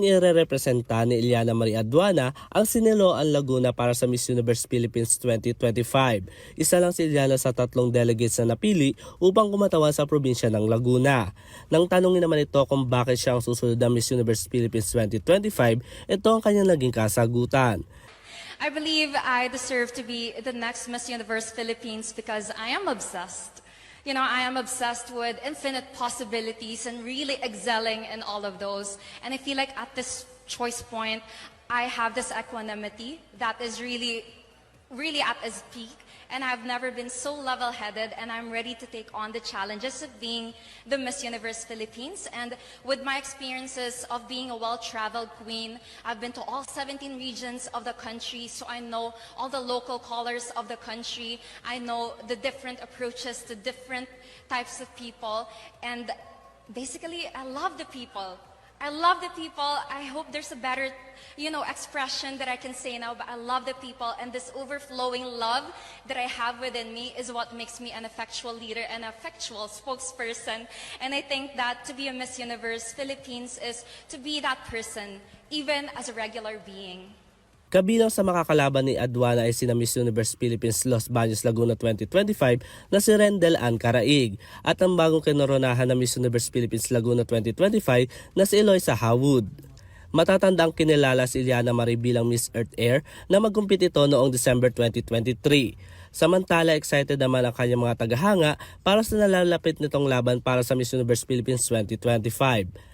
Ire-representa ni Iliana Maria Aduana ang Siniloan Laguna para sa Miss Universe Philippines 2025. Isa lang si Iliana sa tatlong delegates na napili upang kumatawan sa probinsya ng Laguna. Nang tanungin naman ito kung bakit siya ang susunod na Miss Universe Philippines 2025, ito ang kanyang naging kasagutan. I believe I deserve to be the next Miss Universe Philippines because I am obsessed. You know, I am obsessed with infinite possibilities and really excelling in all of those. And I feel like at this choice point, I have this equanimity that is really, really at its peak. And I've never been so level headed, and I'm ready to take on the challenges of being the Miss Universe Philippines. And with my experiences of being a well traveled queen, I've been to all 17 regions of the country, so I know all the local colors of the country. I know the different approaches to different types of people. And basically, I love the people. I love the people. I hope there's a better, you know, expression that I can say now, but I love the people and this overflowing love that I have within me is what makes me an effectual leader and effectual spokesperson. And I think that to be a Miss Universe Philippines is to be that person, even as a regular being. Kabilang sa makakalaban ni Aduana ay sina Miss Universe Philippines Los Baños Laguna 2025 na si Rendel Ann Caraig at ang bagong kinoronahan na Miss Universe Philippines Laguna 2025 na si Eloisa Hawwood. Matatandang kinilala si Iliana Marie bilang Miss Earth Air na magkumpit ito noong December 2023. Samantala, excited naman ang kanyang mga tagahanga para sa nalalapit nitong laban para sa Miss Universe Philippines 2025.